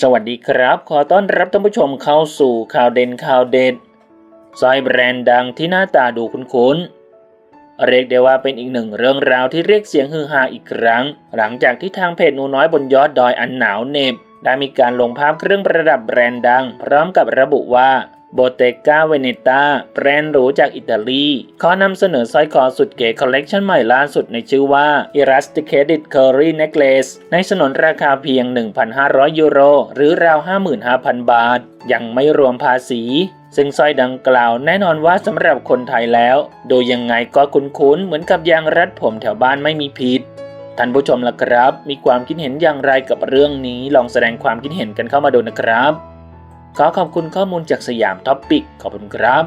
สวัสดีครับ ขอต้อนรับท่านผู้ชมเข้าสู่ข่าวเด่นข่าวเด็ดซอยแบรนด์ดังที่หน้าตาดูคุ้นๆ เรียกได้ว่าเป็นอีกหนึ่งเรื่องราวที่เรียกเสียงฮือฮาอีกครั้ง หลังจากที่ทางเพจหนูน้อยบนยอดดอยอันหนาวเหน็บได้มีการลงภาพเครื่องประดับแบรนด์ดัง พร้อมกับระบุว่า โบเตกาเวเนตาแบรนด์หรูจากอิตาลีขอนำเสนอสร้อยคอสุดเก๋คอลเลกชันใหม่ล่าสุดในชื่อว่า Elasticated Curry Necklace ในสนนราคาเพียง 1,500 ยูโร หรือราว 55,000 บาท ยังไม่รวมภาษี ซึ่งสร้อยดังกล่าวแน่นอนว่าสำหรับคนไทยแล้ว ดูยังไงก็คุ้นๆ เหมือนกับยางรัดผมแถวบ้านไม่มีผิดท่านผู้ชมล่ะครับ มีความคิดเห็นอย่างไรกับเรื่องนี้ ลองแสดงความคิดเห็นกันเข้ามาดูนะครับ ขอขอบคุณข้อมูลจากสยามท็อปปิกขอบคุณครับ